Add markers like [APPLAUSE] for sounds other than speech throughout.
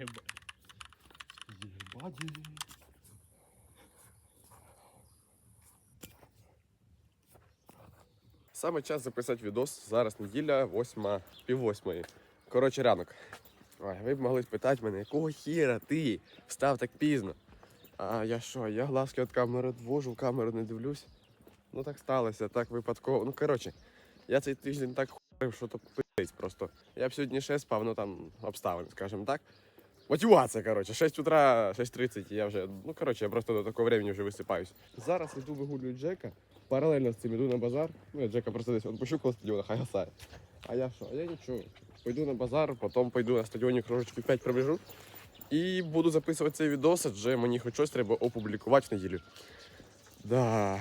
Єба. Єбаді. Саме час записати відос. Зараз неділя, восьма, пів восьмої. Коротше, ранок. Ой, ви б могли спитати мене, якого хіра ти встав так пізно? А я що, я глазки від камери відвожу, в камеру не дивлюсь. Ну так сталося, так випадково. Ну коротше, я цей тиждень так хуярив, що то пиздець просто. Я б сьогодні ще спав, ну там обставини, скажімо так. Мотивація, коротше, 6 утра, 6.30, і я вже, ну коротше, я просто до такого времени вже висипаюсь. Зараз іду вигулюю Джека, паралельно з цим іду на базар. Ну, я Джека просто десь відпущу коло стадіона, хай гасає. А я що? А я нічого. Пойду на базар, потім пойду на стадіоні кружечки 5 пробіжу. І буду записувати цей відос, адже мені хоч щось треба опублікувати в неділю. Да.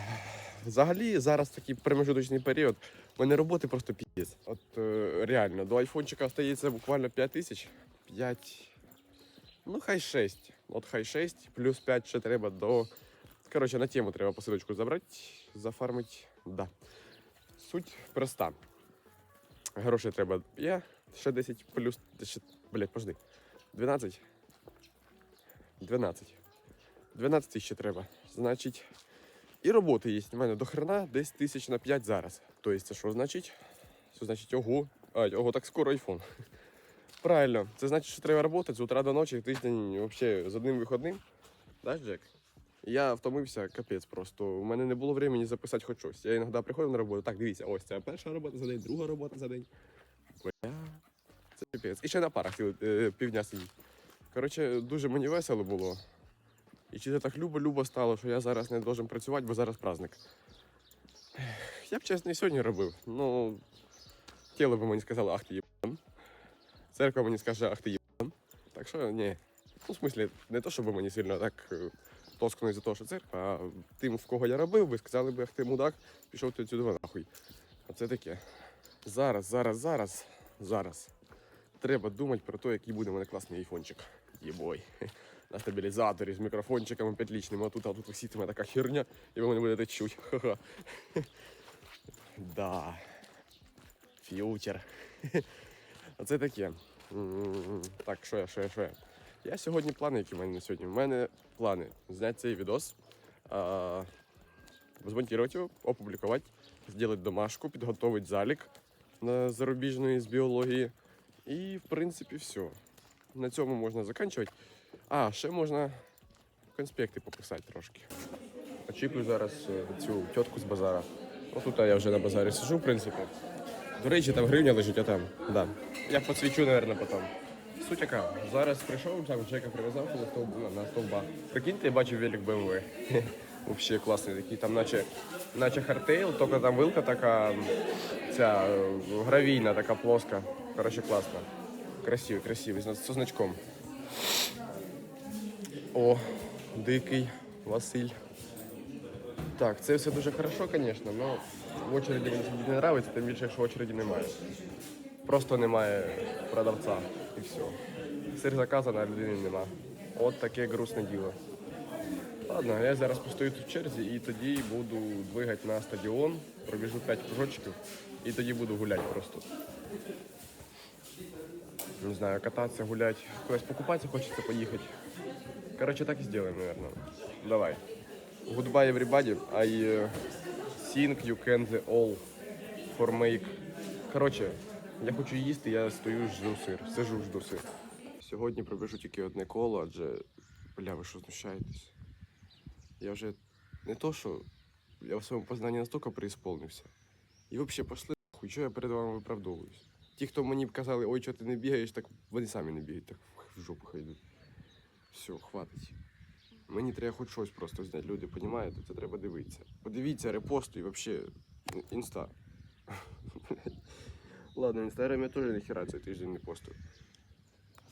Взагалі, зараз такий промежуточний період. У мене роботи просто піздець. От е, реально, до айфончика остається буквально 5 тисяч. 5. Ну, хай 6. От хай 6, плюс 5 ще треба до. Коротше, на тему треба посилочку забрати, зафармити. Да. Суть проста. Грошей треба. Я ще 10 плюс. Ще, блядь, пожди. 12. 12. 12 тисяч ще треба. Значить. І роботи є. У мене до хрена десь тисяч на 5 зараз. Тобто, це що значить? Це значить, ого. А, ого, так скоро айфон. Правильно. Це значить, що треба працювати з утра до ночі, тиждень взагалі з одним виходним. Да, Джек? Я втомився, капець просто. У мене не було времени записати хоч щось. Я іноді приходив на роботу. Так, дивіться, ось це перша робота за день, друга робота за день. Бля, Це капець. І ще на парах е, півдня сидіть. Коротше, дуже мені весело було. І чи це так любо-любо стало, що я зараз не должен працювати, бо зараз праздник. Я б чесно і сьогодні робив. Ну, тіло би мені сказало, ах ти єбан. Церква мені скаже, ах ти єбан. Так що ні. Ну, в смислі, не то, щоб мені сильно так е, тоскно за того, що церква, а тим, в кого я робив би, сказали би, ах ти мудак, пішов ти сюди нахуй. Оце таке. Зараз, зараз, зараз, зараз. Треба думати про те, який буде у мене класний айфончик. Єбой. На стабілізаторі з мікрофончиком петлічним, а тут, а тут висітиме така херня, і ви мене будете чуть. Ха-ха. Да. Ф'ючер. Оце таке. Так, що я, що я, що я? Я сьогодні плани, які в мене на сьогодні. У мене плани зняти цей відос, а, змонтувати його, опублікувати, зробити домашку, підготувати залік на зарубіжної з біології. І, в принципі, все. На цьому можна закінчувати. А, ще можна конспекти пописати трошки. Очікую зараз е, цю тітку з базара. Тут я вже на базарі сижу, в принципі. До речі, там гривня лежить, а там. Да. Я посвічу, мабуть, потім. Суть яка, зараз прийшов, там Джека прив'язав на стовба, на стовба. Прикиньте, я бачив велик BMW. [LAUGHS] Взагалі класний такий, там наче, наче хардтейл, тільки там вилка така, ця е, гравійна, така плоска. Коротше, класно. Красивий, красивий, з значком. О, дикий Василь. Так, це все дуже хорошо, звісно, але в очереді мені не подобається, тим більше, якщо очереді немає. Просто немає продавця і все. Сир заказано, а людини нема. От таке грустне діло. Ладно, я зараз постою тут в черзі і тоді буду двигати на стадіон, пробіжу 5 кружочків і тоді буду гуляти просто. Не знаю, кататися, гуляти, кудись покупатися хочеться поїхати. Короче, так и сделаем, наверное. Давай. Goodbye, everybody. I uh, think you can the all for make. Коротше, я хочу їсти, я стою, жду сир. Сижу, жду сир. Сьогодні пробіжу тільки одне коло, адже, бля, ви що знущаєтесь? Я вже не то, що я в своєму познанні настільки преисполнився. І взагалі пошли нахуй, що я перед вами виправдовуюсь. Ті, хто мені казали, ой, чого ти не бігаєш, так вони самі не бігають, так в жопу хай йдуть. Все, хватить. Мені треба хоч щось просто зняти. Люди, розумієте, це треба дивитися. Подивіться, репостуй, взагалі, інста. Ладно, в я теж ніхера цей тиждень не постую.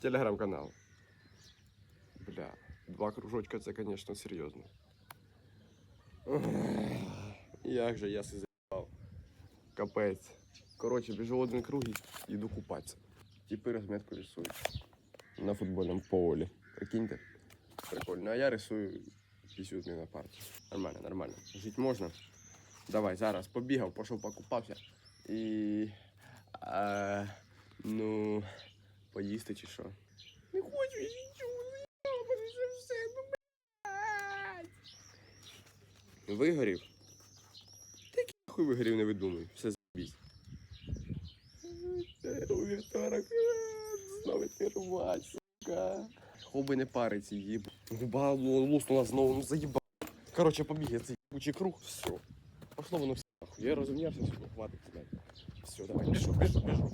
Телеграм-канал. Бля, два кружочка це, звісно, серйозно. Як же я се заїбав. Капець. Коротше, біжу один круг і йду купатися. Типи розмітку рисують. На футбольному полі. Прикиньте. Прикольно. А я рисую пісюдний на парті. Нормально, нормально. Жити можна. Давай, зараз побігав, пішов покупався. І. А, ну, поїсти чи що. Не хочу я нічого, заїбали вже все, ну блядь. Вигорів? Та який хуй вигорів не видумуй, все забісь. У вівторок знову керувати, сука. Хоби не париться, їб. Губа луснула знову, ну заїбав. Короче, побіг я цей ебучий круг, все. Пошло воно все. Я розумнявся, все, хватить, блядь. Все, давай, біжу, біжу, біжу.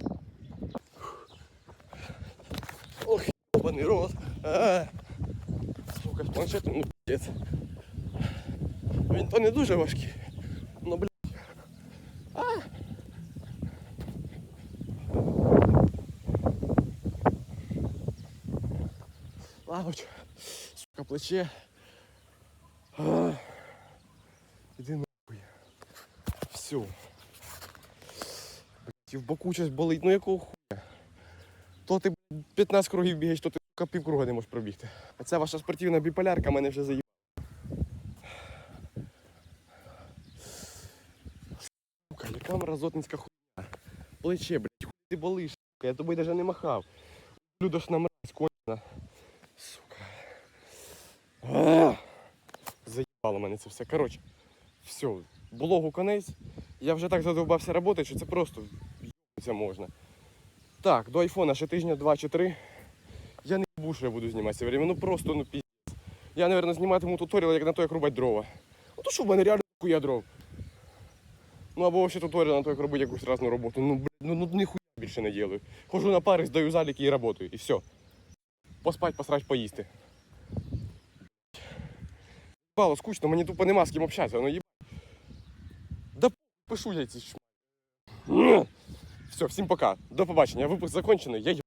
Ох, ебаный рот. А, сука, з планшетом, ну, пиздец. Він то не дуже важкий. Ну, блядь. А. Лавочка, сука, плече. А. Іди нахуй. Все. В боку щось болить, ну якого хуя? То ти 15 кругів бігаєш, то ти півкруга не можеш пробігти. А ця ваша спортивна біполярка мене вже заїбала. Сука, яка мразотницька хуйня. Плече, блядь, хуй ти болиш, сука, я тобою навіть не махав. Людошна мразь, кончена. Сука. Заїбало мене це все. Коротше, все, блогу конець. Я вже так задовбався працювати, що це просто це можна. Так, до айфона ще тижня два чи три. Я не буду, що я буду знімати це время. Ну просто ну піздець. Я, мабуть, зніматиму туторіал, як на то, як рубати дрова. Ну то що в мене реально хуя дров. Ну або ще туторіал на то, як робити якусь разну роботу. Ну, блядь, ну, ну ніхуя більше не ділаю. Хожу на пари, здаю заліки і працюю. І все. Поспать, посрать, поїсти. Бало, скучно, мені тупо нема з ким общатися, ну їб... Да пишу я ці шм... Все, всім пока. До побачення. Випуск закончений. Я.